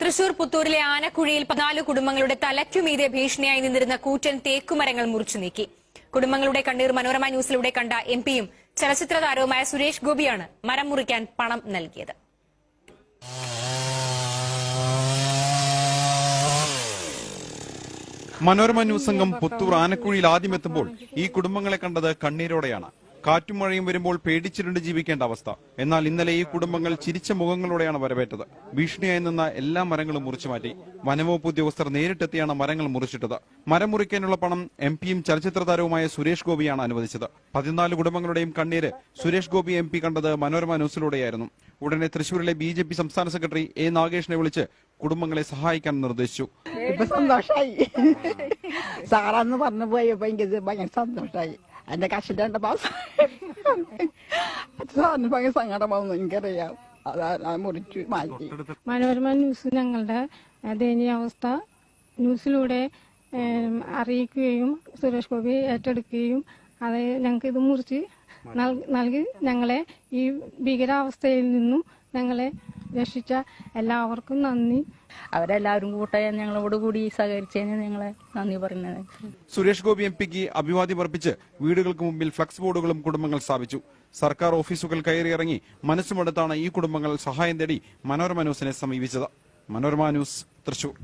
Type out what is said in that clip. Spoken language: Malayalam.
തൃശൂർ പുത്തൂരിലെ ആനക്കുഴിയിൽ പതിനാല് കുടുംബങ്ങളുടെ തലയ്ക്കുമീതെ ഭീഷണിയായി നിന്നിരുന്ന കൂറ്റൻ തേക്കുമരങ്ങൾ മുറിച്ചു നീക്കി. കുടുംബങ്ങളുടെ കണ്ണീർ മനോരമ ന്യൂസിലൂടെ കണ്ട എം പിയും ചലച്ചിത്ര താരവുമായ സുരേഷ് ഗോപിയാണ് മരം മുറിക്കാൻ പണം നൽകിയത്. മനോരമ ന്യൂസ് സംഘം പുത്തൂർ ആനക്കുഴിയിൽ ആദ്യമെത്തുമ്പോൾ ഈ കുടുംബങ്ങളെ കണ്ടത് കണ്ണീരോടെയാണ്. കാറ്റും മഴയും വരുമ്പോൾ പേടിച്ചിരുണ്ട് ജീവിക്കേണ്ട അവസ്ഥ. എന്നാൽ ഇന്നലെ ഈ കുടുംബങ്ങൾ ചിരിച്ച മുഖങ്ങളോടെയാണ് വരവേറ്റത്. ഭീഷണിയായി നിന്ന എല്ലാ മരങ്ങളും മുറിച്ചു മാറ്റി. വനംവകുപ്പ് ഉദ്യോഗസ്ഥർ നേരിട്ടെത്തിയാണ് മരങ്ങൾ മുറിച്ചിട്ടത്. മരം മുറിക്കാനുള്ള പണം എം പിയും ചലച്ചിത്ര താരവുമായ സുരേഷ് ഗോപിയാണ് അനുവദിച്ചത്. പതിനാല് കുടുംബങ്ങളുടെയും കണ്ണീര് സുരേഷ് ഗോപി എം പി കണ്ടത് മനോരമ ന്യൂസിലൂടെയായിരുന്നു. ഉടനെ തൃശൂരിലെ ബി ജെ പി സംസ്ഥാന സെക്രട്ടറി എ നാഗേഷിനെ വിളിച്ച് കുടുംബങ്ങളെ സഹായിക്കാൻ നിർദ്ദേശിച്ചു. സാറാന്ന് പറഞ്ഞു പോയപ്പോ എനിക്ക് ഭയങ്കര സന്തോഷമായി എന്റെ കഷിന്റെ കണ്ടപ്പോ സാറിന് ഭയങ്കര സങ്കടമാവുന്നു എനിക്കറിയാം. അതാ മുറിച്ചു മാറ്റി. മനോരമ ന്യൂസ് ഞങ്ങളുടെ ദയനീയാവസ്ഥ ന്യൂസിലൂടെ അറിയിക്കുകയും സുരേഷ് ഗോപി ഏറ്റെടുക്കുകയും അത് ഞങ്ങൾക്ക് ഇത് മുറിച്ച് നൽ- നൽകി ഞങ്ങളെ ഈ ഭീകരാവസ്ഥയിൽ നിന്നും ഞങ്ങളെ രക്ഷിച്ച എല്ലാവർക്കും നന്ദി. അവരെല്ലാവരും കൂട്ടായി ഞങ്ങളോട് കൂടി സഹകരിച്ചതിന് ഞങ്ങളെ നന്ദി പറയുന്നത്. സുരേഷ് ഗോപി എം പിക്ക് അഭിവാദ്യം അർപ്പിച്ച് വീടുകൾക്ക് മുമ്പിൽ ഫ്ലക്സ് ബോർഡുകളും കുടുംബങ്ങൾ സ്ഥാപിച്ചു. സർക്കാർ ഓഫീസുകൾ കയറിയിറങ്ങി മനസ്സുമെടുത്താണ് ഈ കുടുംബങ്ങൾ സഹായം തേടി മനോരമ ന്യൂസിനെ സമീപിച്ചത്. മനോരമ ന്യൂസ് തൃശൂർ.